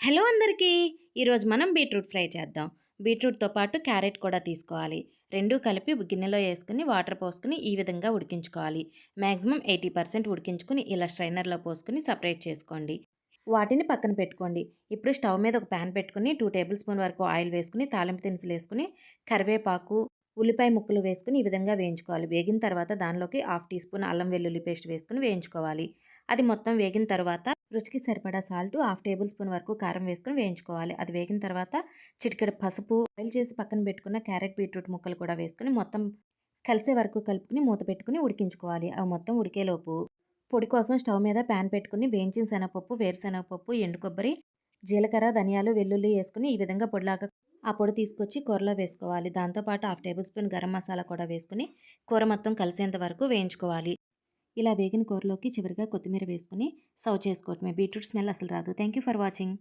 Hello అందరికీ! ఈరోజు మనం బీట్రూట్ ఫ్రై చేద్దాం. బీట్రూట్తో పాటు క్యారెట్ కూడా తీసుకోవాలి. రెండు కలిపి గిన్నెలో వేసుకుని వాటర్ పోసుకుని ఈ విధంగా ఉడికించుకోవాలి. మ్యాక్సిమం ఎయిటీ పర్సెంట్ ఉడికించుకుని ఇలా స్ట్రైనర్లో పోసుకుని సపరేట్ చేసుకోండి. వాటిని పక్కన పెట్టుకోండి. ఇప్పుడు స్టవ్ మీద ఒక ప్యాన్ పెట్టుకుని టూ టేబుల్ స్పూన్ వరకు ఆయిల్ వేసుకుని తాలింపు దినుసులు వేసుకుని కరివేపాకు ఉల్లిపాయ ముక్కలు వేసుకుని ఈ విధంగా వేయించుకోవాలి. వేగిన తర్వాత దానిలోకి హాఫ్ టీ స్పూన్ అల్లం వెల్లుల్లి పేస్ట్ వేసుకుని వేయించుకోవాలి. అది మొత్తం వేగిన తర్వాత రుచికి సరిపడా సాల్ట్ హాఫ్ టేబుల్ స్పూన్ వరకు కారం వేసుకుని వేయించుకోవాలి. అది వేగిన తర్వాత చిటికెడ పసుపు ఆయిల్ చేసి పక్కన పెట్టుకున్న క్యారెట్ బీట్రూట్ ముక్కలు కూడా వేసుకుని మొత్తం కలిసే వరకు కలుపుకుని మూత పెట్టుకుని ఉడికించుకోవాలి. అవి మొత్తం ఉడికేలోపు పొడి కోసం స్టవ్ మీద ప్యాన్ పెట్టుకుని వేయించిన శనగపప్పు వేరుశనగపప్పు ఎండు కొబ్బరి జీలకర్ర ధనియాలు వెల్లుల్లి వేసుకుని ఈ విధంగా పొడిలాగా ఆ పొడి తీసుకొచ్చి కూరలో వేసుకోవాలి. దాంతోపాటు half tablespoon garam masala కూడా వేసుకుని కూర మొత్తం కలిసేంత వరకు వేయించుకోవాలి. ఇలా వేగిన కూరలోకి చివరిగా కొత్తిమీర వేసుకుని సర్వ్ చేసుకోవటమే. బీట్రూట్ స్మెల్ అసలు రాదు. Thank you for watching.